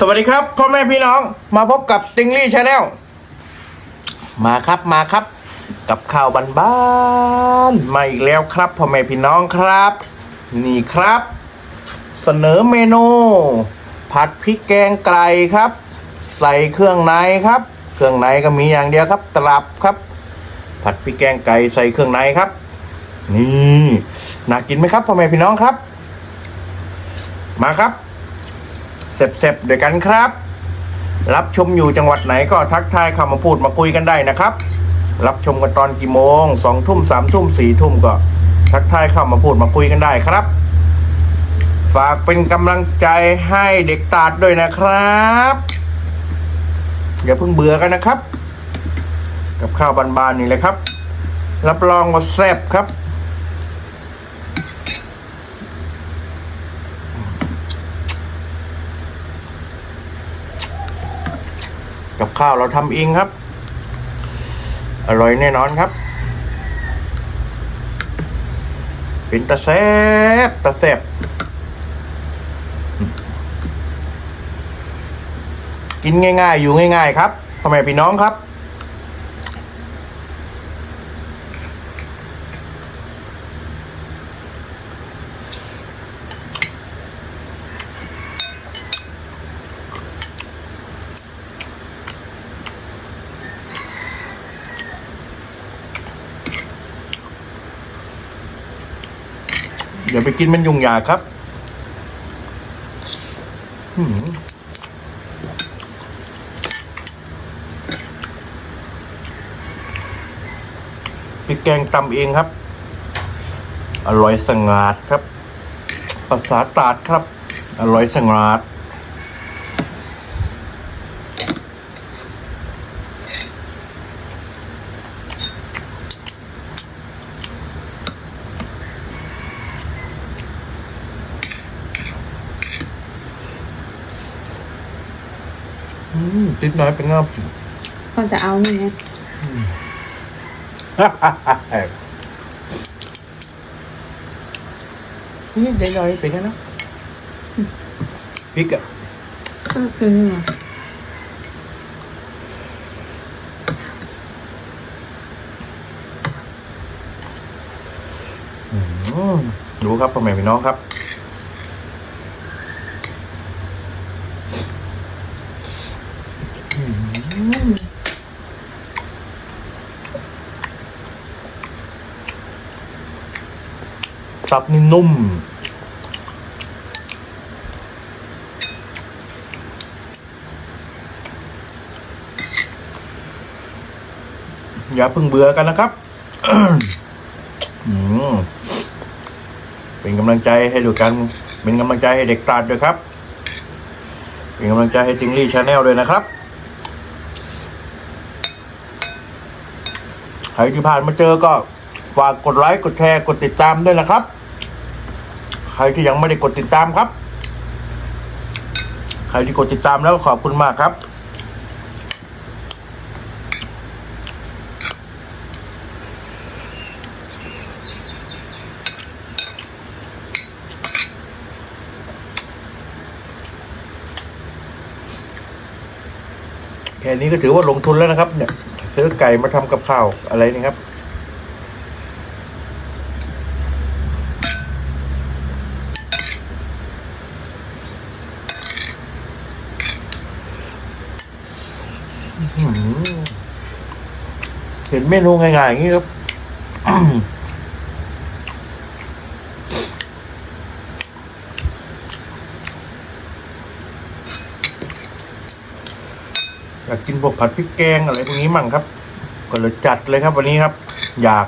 สวัสดีครับพ่อแม่พี่น้องมาพบกับติงลี่ชาแนลมาครับมาครับ กับข่าวบ้านๆมาอีกแล้วครับพ่อแม่พี่น้องครับ นี่ครับ เสนอเมนู ผัดพริกแกงไก่ครับ ใส่เครื่องในครับ เครื่องในก็มีอย่างเดียวครับ ตลับครับ ผัดพริกแกงไก่ใส่เครื่องในครับ นี่น่ากินไหมครับพ่อแม่พี่น้องครับ มาครับ เสบๆด้วยกันครับ รับชมอยู่จังหวัดไหนก็ทักทายเข้ามาพูดมาคุยกันได้นะครับ รับชมกันตอนกี่โมงสองทุ่มสามทุ่มสี่ทุ่มก็ ทักทายเข้ามาพูดมาคุยกันได้ครับ ฝากเป็นกำลังใจให้เด็กตาดด้วยนะครับอย่าเพิ่งเบื่อกันนะครับ กับข้าวบานๆนี่เลยครับ รับรองว่าแซ่บครับ กับข้าวเราทำเองครับ อร่อยแน่นอนครับ เป็นตะแซบตะแซบกินง่าย ๆ อยู่ง่าย ๆ ครับพ่อแม่พี่น้องครับ อย่าไปกินมันยุงยากครับพริกแกงตำเองครับ อร่อยสงาดครับ ภาษาตราดครับ อร่อยสงาด อืมติดน้อยเป็นงามสิก็จะเอานี่ไงนี่ใจน้อยเป็นไงนะพริกอะก็คือนี่ไงอืมดูครับพ่อแม่พี่น้องครับ ตับนี่นุ่ม อย่าเพิ่งเบื่อกันนะครับเป็นกำลังใจให้ดูกัน เป็นกำลังใจให้เด็กตราดด้วยครับ เป็นกำลังใจให้ติงลี่ชาแนลด้วยนะครับใครที่ผ่านมาเจอก็ฝากกดไลค์ กดแชร์ กดติดตามด้วยนะครับ ใครที่ยังไม่ได้กดติดตามครับ ใครที่กดติดตามแล้วขอบคุณมากครับ แค่นี้ก็ถือว่าลงทุนแล้วนะครับ เนี่ย ซื้อไก่มาทำกับข้าวอะไรนี่ครับ อื้อหือ เห็นเมนูง่ายๆอย่างนี้ครับอยากกินพวกผัดพริกแกงอะไรพวกนี้มั่งครับ ก็เลยจัดเลยครับวันนี้ครับ อยาก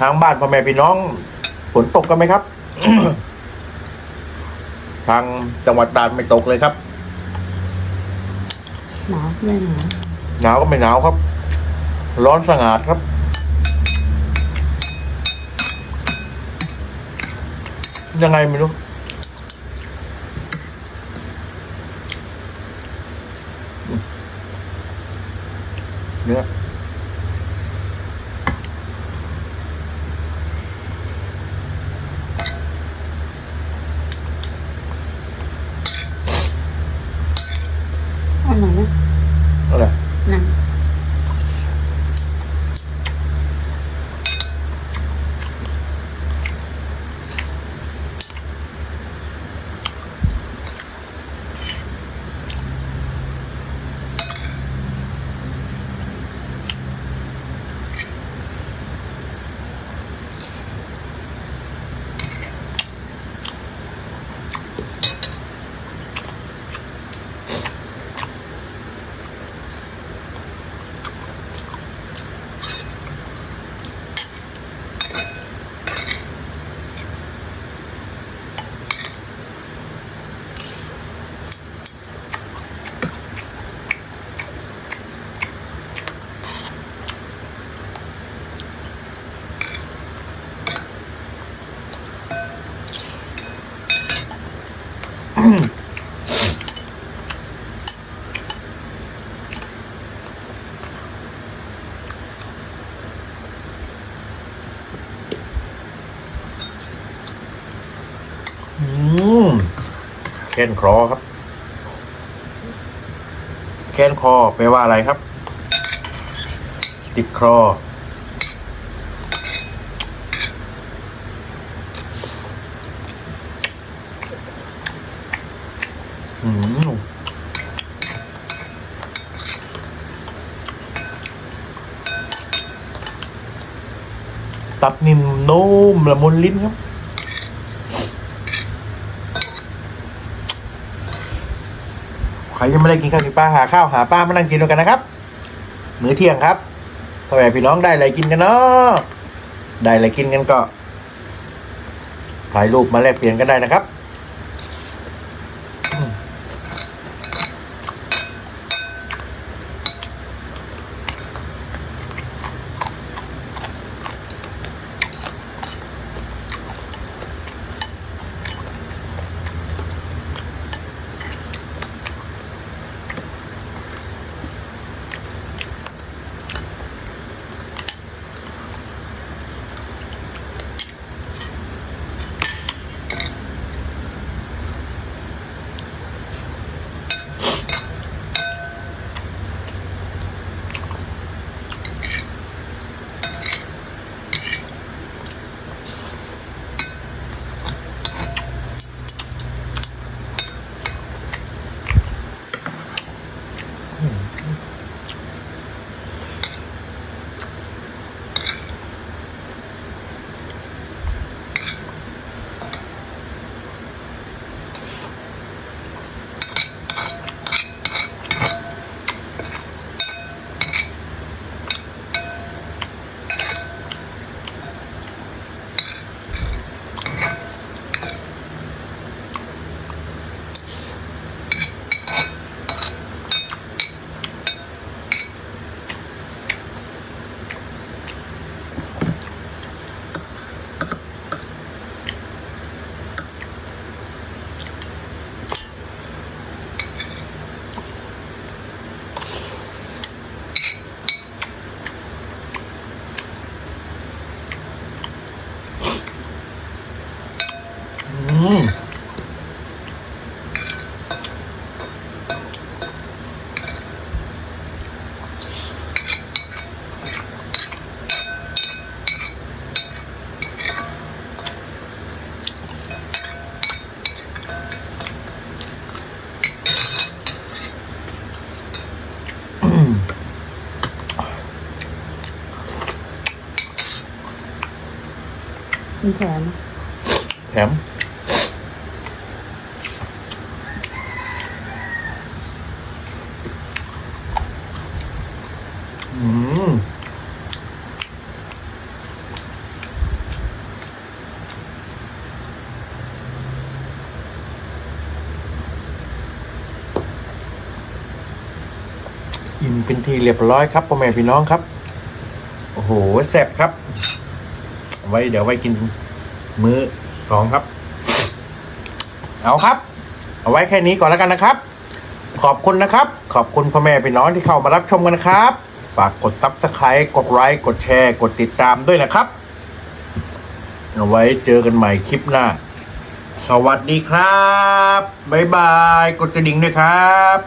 ทางบ้านพ่อแม่พี่น้องฝนตกกันไหมครับ ทางจังหวัดตราดไม่ตกเลยครับ หนาวไม่หนาวหนาวก็ไม่หนาวครับ ร้อนสงัดครับ ยังไงไม่รู้ อืมแค้นคอครับ แค้นคอแปลว่าอะไรครับ ติดคออืมตับนิ่มนุ่มละมุนลิ้นครับ ใครยังไม่ได้กินข้าวกินปลาหาข้าวหาปลามานั่งกินด้วยกันนะครับมื้อเที่ยงครับพ่อแม่พี่น้องได้อะไรกินกันเนาะได้อะไรกินกันก็ถ่ายรูปมาแลกเปลี่ยนกันได้นะครับ เป็นแถมแถมอืมอิ่มเป็นทีเรียบร้อยครับพ่อแม่พี่น้องครับ โอ้โหแซ่บครับ ไว้เดี๋ยวไว้กินมื้อสองครับ เอาครับ เอาไว้แค่นี้ก่อนแล้วกันนะครับ ขอบคุณนะครับ ขอบคุณพ่อแม่พี่น้องที่เข้ามารับชมกันนะครับ ฝากกดซับสไครต์กดไลค์กดแชร์ กดติดตามด้วยนะครับ เอาไว้เจอกันใหม่คลิปหน้า สวัสดีครับ บ๊ายบาย กดกระดิ่งด้วยครับ